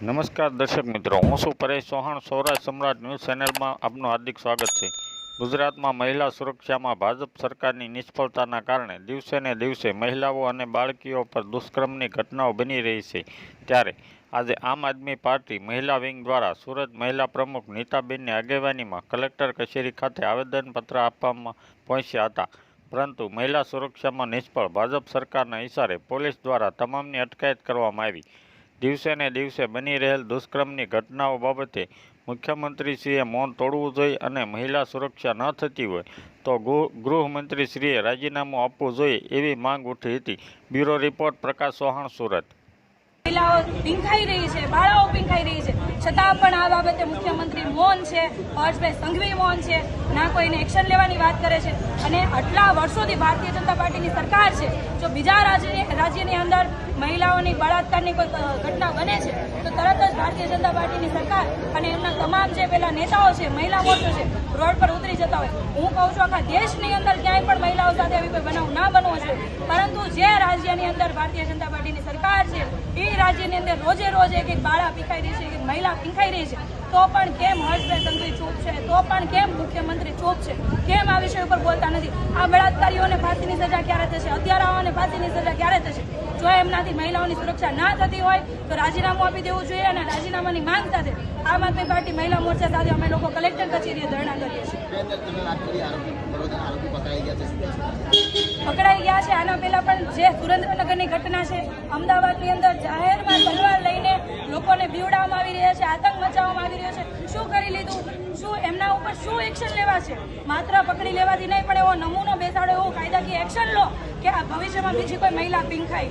નમસ્કાર દર્શક મિત્રો, હું શું પરેશ ચૌહાણ સૌરાષ્ટ્ર સમ્રાટ ન્યૂઝ ચેનલમાં આપનું હાર્દિક સ્વાગત છે. ગુજરાતમાં મહિલા સુરક્ષામાં ભાજપ સરકારની નિષ્ફળતાના કારણે દિવસે ને દિવસે મહિલાઓ અને બાળકીઓ પર દુષ્કર્મની ઘટનાઓ બની રહી છે. ત્યારે આજે આમ આદમી પાર્ટી મહિલા વિંગ દ્વારા સુરત મહિલા પ્રમુખ નીતાબેનની આગેવાનીમાં કલેક્ટર કચેરી ખાતે આવેદનપત્ર આપવામાં પહોંચ્યા હતા. પરંતુ મહિલા સુરક્ષામાં નિષ્ફળ ભાજપ સરકારના ઇશારે પોલીસ દ્વારા તમામની અટકાયત કરવામાં આવી. દિવસે ને દિવસે બની રહેલ દુષ્કર્મની ઘટનાઓ બાબતે મુખ્યમંત્રીશ્રીએ મૌન તોડવું જોઈએ અને મહિલા સુરક્ષા ન થતી હોય તો ગૃહમંત્રીશ્રીએ રાજીનામું આપવું જોઈએ એવી માંગ ઉઠી હતી. Bureau report, Prakash Chauhan, Surat. મહિલાઓ પીંખાઈ રહી છે, બાળાઓ પીંખાઈ રહી છે. છતાં પણ આ બાબતે મુખ્યમંત્રી મૌન છે હર્ષભાઈ સંઘવી મૌન છે. ના કોઈને એક્શન લેવાની વાત કરે છે. અને આટલા વર્ષોથી ભારતીય જનતા પાર્ટીની સરકાર છે. જો બીજા રાજ્યની રાજ્યની અંદર મહિલાઓની બળાત્કારની કોઈ ઘટના બને છે, તો તરત જ ભારતીય જનતા પાર્ટીની સરકાર અને એમના તમામ જે પેલા નેતાઓ છે, મહિલા મોરચો છે, રોડ પર ઉતરી જતા હોય. હું કહું છું, આખા દેશની અંદર ક્યાંય પણ મહિલાઓ સાથે આવી કોઈ બનાવ ના બનવો જોઈએ પરંતુ જે રાજ્યની અંદર ભારતીય જનતા પાર્ટીની સરકાર છે, એ રાજ્યની અંદર રોજે રોજ એક એક બાળા પીખાઈ રહી છે, એક મહિલા પીખાઈ રહી છે, તો પણ કેમ હર્ષભાઈ સંઘવી ચૂપ છે? તો પણ કેમ મુખ્યમંત્રી ચૂપ છે? કેમ આ વિષય ઉપર બોલતા નથી? આ બળાત્કારીઓને ફાંસીની સજા ક્યારે થશે? હત્યારાઓને ફાંસીની સજા ક્યારે થશે? જો એમનાથી મહિલાઓની સુરક્ષા ના થતી હોય તો રાજીનામું આપી દેવું જોઈએ અને રાજીનામાની માંગ સાથે આમ આદમી પાર્ટી મહિલા મોરચા સાથે અમે લોકો કલેક્ટર કચેરીએ ધરણા કરીએ છીએ. પકડાઈ ગયા છે આના પહેલા પણ જે સુરેન્દ્રનગરની ઘટના છે અમદાવાદની અંદર જાહેરમાં તલવાર લઈને લોકોને બીવડાવવામાં આવી રહ્યા છે. આતંક મચાવવામાં આવી રહ્યો છે શું કરી લીધું શું એમના ઉપર શું એક્શન લેવા છે? માત્ર પકડી લેવાથી નહીં, પણ એવો નમૂનો બેસાડો એવો કાયદાકીય એક્શન લો કે આ ભવિષ્યમાં બીજી કોઈ મહિલા પીંખાય